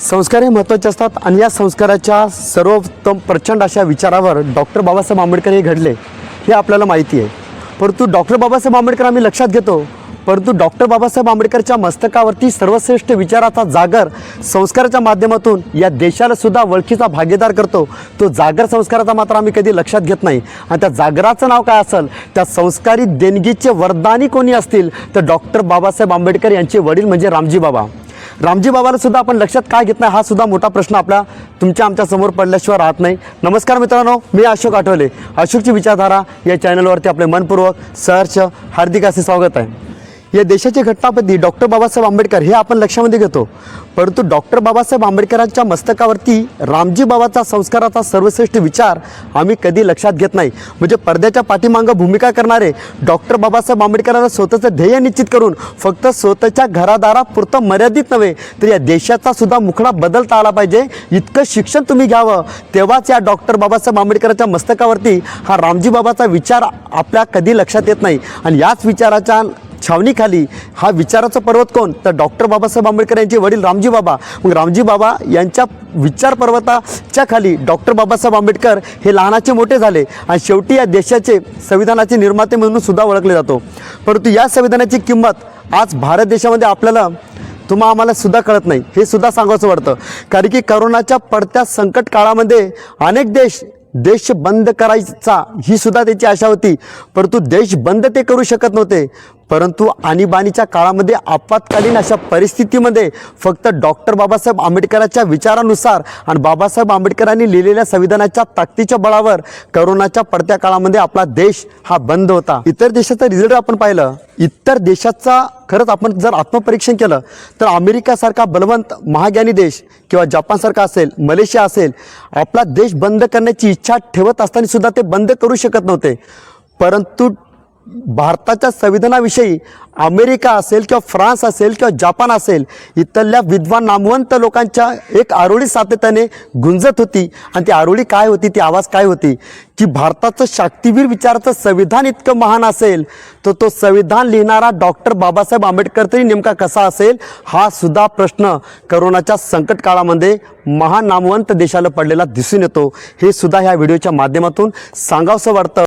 संस्कार हे महत्त्वाचे असतात आणि या संस्काराच्या सर्वोत्तम प्रचंड अशा विचारावर डॉक्टर बाबासाहेब आंबेडकर हे घडले हे आपल्याला माहिती आहे. परंतु डॉक्टर बाबासाहेब आंबेडकर आम्ही लक्षात घेतो परंतु डॉक्टर बाबासाहेब आंबेडकरच्या मस्तकावरती सर्वश्रेष्ठ विचाराचा जागर संस्काराच्या माध्यमातून या देशाला सुद्धा ओळखीचा भागीदार करतो तो जागर संस्काराचा मात्र आम्ही कधी लक्षात घेत नाही. आणि त्या जागराचं नाव काय असेल त्या संस्कारी देणगीचे वरदानी कोणी असतील तर डॉक्टर बाबासाहेब आंबेडकर यांचे वडील म्हणजे रामजी बाबा. रामजी बाबाला सुद्धा आपण लक्षात काय घेत नाही? हा सुद्धा मोठा प्रश्न आपला तुमच्या आमच्यासमोर पडल्याशिवाय राहत नाही. नमस्कार मित्रांनो मी अशोक आठवले. अशोकची विचारधारा या चॅनलवरती आपले मनपूर्वक सहर्ष हार्दिक असे स्वागत आहे. या देशाचे घटनापती डॉक्टर बाबासाहेब आंबेडकर हे आपण लक्षामध्ये घेतो. परंतु डॉक्टर बाबासाहेब आंबेडकरांच्या मस्तकावरती रामजी बाबाचा संस्काराचा सर्वश्रेष्ठ विचार आम्ही कधी लक्षात घेत नाही. म्हणजे पडद्याच्या पाठीमागं भूमिका करणारे डॉक्टर बाबासाहेब आंबेडकरांना स्वतःचं ध्येय निश्चित करून फक्त स्वतःच्या घरादारापुरतं मर्यादित नव्हे तर या देशाचा सुद्धा मुखडा बदलता आला पाहिजे. इतकं शिक्षण तुम्ही घ्यावं तेव्हाच या डॉक्टर बाबासाहेब आंबेडकरांच्या मस्तकावरती हा रामजी बाबाचा विचार आपल्या कधी लक्षात येत नाही. आणि याच विचाराच्या छावणीखाली. हा विचाराचा पर्वत कोण? तर डॉक्टर बाबासाहेब आंबेडकर यांचे वडील रामजी बाबा. मग रामजी बाबा यांच्या विचार पर्वताच्या खाली डॉक्टर बाबासाहेब आंबेडकर हे लहानाचे मोठे झाले आणि शेवटी या देशाचे संविधानाचे निर्माते म्हणून सुद्धा ओळखले जातो. परंतु या संविधानाची किंमत आज भारत देशामध्ये आपल्याला तुम्हा आम्हाला सुद्धा कळत नाही. हे सुद्धा सांगावंसं वाटतं. कारण की करोनाच्या पडत्या संकट काळामध्ये अनेक देश देश बंद करायचा ही सुद्धा त्याची आशा होती. परंतु देश बंद ते करू शकत नव्हते. परंतु आणीबाणीच्या काळामध्ये आपत्कालीन अशा परिस्थितीमध्ये फक्त डॉक्टर बाबासाहेब आंबेडकरांच्या विचारानुसार आणि बाबासाहेब आंबेडकरांनी लिहिलेल्या संविधानाच्या ताकदीच्या बळावर करोनाच्या पडत्या काळामध्ये आपला देश हा बंद होता. इतर देशाचा रिझल्ट आपण पाहिलं. इतर देशाचा खरंच आपण जर आत्मपरीक्षण केलं तर अमेरिकासारखा बलवंत महाज्ञानी देश किंवा जपानसारखा असेल मलेशिया असेल आपला देश बंद करण्याची इच्छा ठेवत असताना सुद्धा ते बंद करू शकत नव्हते. परंतु भारताच्या संविधानाविषयी अमेरिका असेल किंवा फ्रान्स असेल किंवा जपान असेल इथल्या विद्वान नामवंत लोकांच्या एक आरोळी सातत्याने गुंजत होती. आणि ती आरोळी काय होती? ती आवाज काय होती? की भारताचं शाक्तिवीर विचाराचं संविधान इतकं महान असेल तर तो संविधान लिहिणारा डॉक्टर बाबासाहेब आंबेडकर तरी नेमका कसा असेल? हा सुद्धा प्रश्न करोनाच्या संकट काळामध्ये महान नामवंत देशाला पडलेला दिसून येतो. हे सुद्धा ह्या व्हिडिओच्या माध्यमातून सांगावसं वाटतं.